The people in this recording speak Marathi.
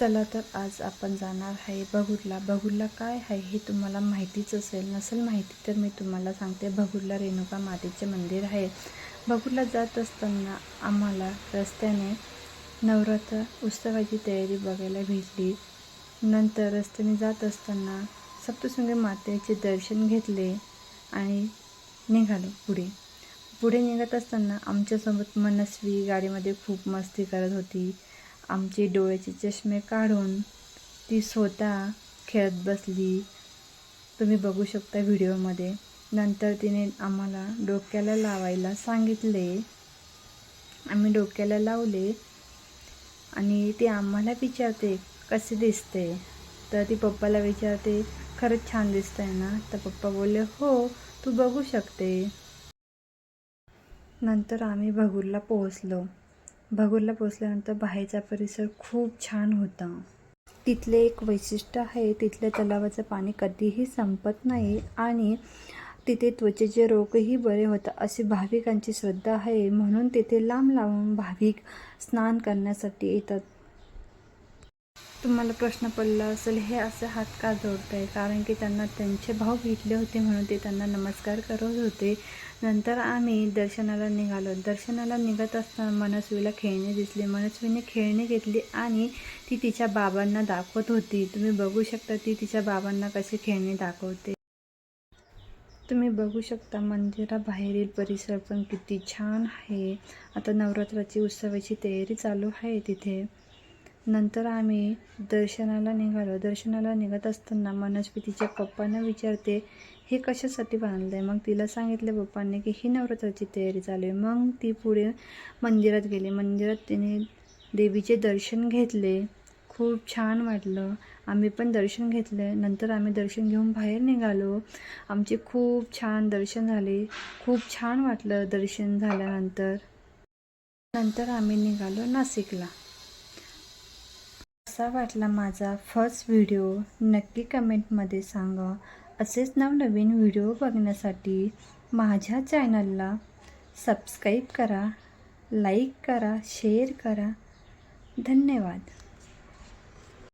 चला तर आज आपण जाणार आहे बगुरला बगुरला काय आहे हे तुम्हाला माहितीच असेल. नसेल माहिती तर मी तुम्हाला सांगते. बगुरला रेणुका मातेचे मंदिर आहे. बगुरला जात असताना आम्हाला रस्त्याने नवरात्र उत्सवाची तयारी बघायला भेटली. नंतर रस्त्याने जात असताना सप्तशृंगी मातेचे दर्शन घेतले आणि निघालो पुढे. पुढे निघत असताना आमच्यासोबत मनस्वी गाडीमध्ये खूप मस्ती करत होती. आमचे डोळ्याचे चष्मे काढून ती स्वतः खेळत बसली. तुम्ही बघू शकता व्हिडिओमध्ये. नंतर तिने आम्हाला डोक्याला लावायला सांगितले. आम्ही डोक्याला लावले आणि ती आम्हाला विचारते कसे दिसते? तर ती पप्पाला विचारते खरंच छान दिसतंय ना? तर पप्पा बोलले हो तू बघू शकते. नंतर आम्ही भगूरला पोहोचलो. भगूरला पोचल्यानंतर बाहेरचा परिसर खूप छान होता. तिथले एक वैशिष्ट्य आहे तिथल्या तलावाचं पाणी कधीही संपत नाही आणि तिथे त्वचेचे रोगही बरे होतात अशी भाविकांची श्रद्धा आहे. म्हणून तिथे लांब लांब भाविक स्नान करण्यासाठी येतात. तुम्हाला प्रश्न पडला असेल हे असं हात का जोडत आहे कारण की त्यांना त्यांचे भाव भेटले होते म्हणून ते त्यांना नमस्कार करत होते. नंतर आम्ही दर्शनाला निघालो. दर्शनाला निघत असताना मनस्वीला खेळणी दिसली. मनस्वीने खेळणी घेतली आणि ती तिच्या बाबांना दाखवत होती. तुम्ही बघू शकता ती तिच्या बाबांना कशी खेळणी दाखवते. तुम्ही बघू शकता मंदिराबाहेरील परिसर पण किती छान आहे. आता नवरात्राची उत्सवाची तयारी चालू आहे तिथे. नंतर आम्ही दर्शनाला निघालो. दर्शनाला निघत असताना मनस्वी तिच्या पप्पांना विचारते हे कशासाठी बांधलं आहे मग तिला सांगितले पप्पांनी की ही नवरात्राची तयारी चालू आहे. मग ती पुढे मंदिरात गेली. मंदिरात तिने देवीचे दर्शन घेतले. खूप छान वाटलं. आम्ही पण दर्शन घेतले. नंतर आम्ही दर्शन घेऊन बाहेर निघालो. आमचे खूप छान दर्शन झाले. खूप छान वाटलं दर्शन झाल्यानंतर. नंतर आम्ही निघालो नाशिकला. कसा वाटला माझा फर्स्ट व्हिडिओ नक्की कमेंटमध्ये सांगा. असेच नवनवीन व्हिडिओ बघण्यासाठी माझ्या चॅनलला सबस्क्राईब करा लाईक करा शेअर करा. धन्यवाद.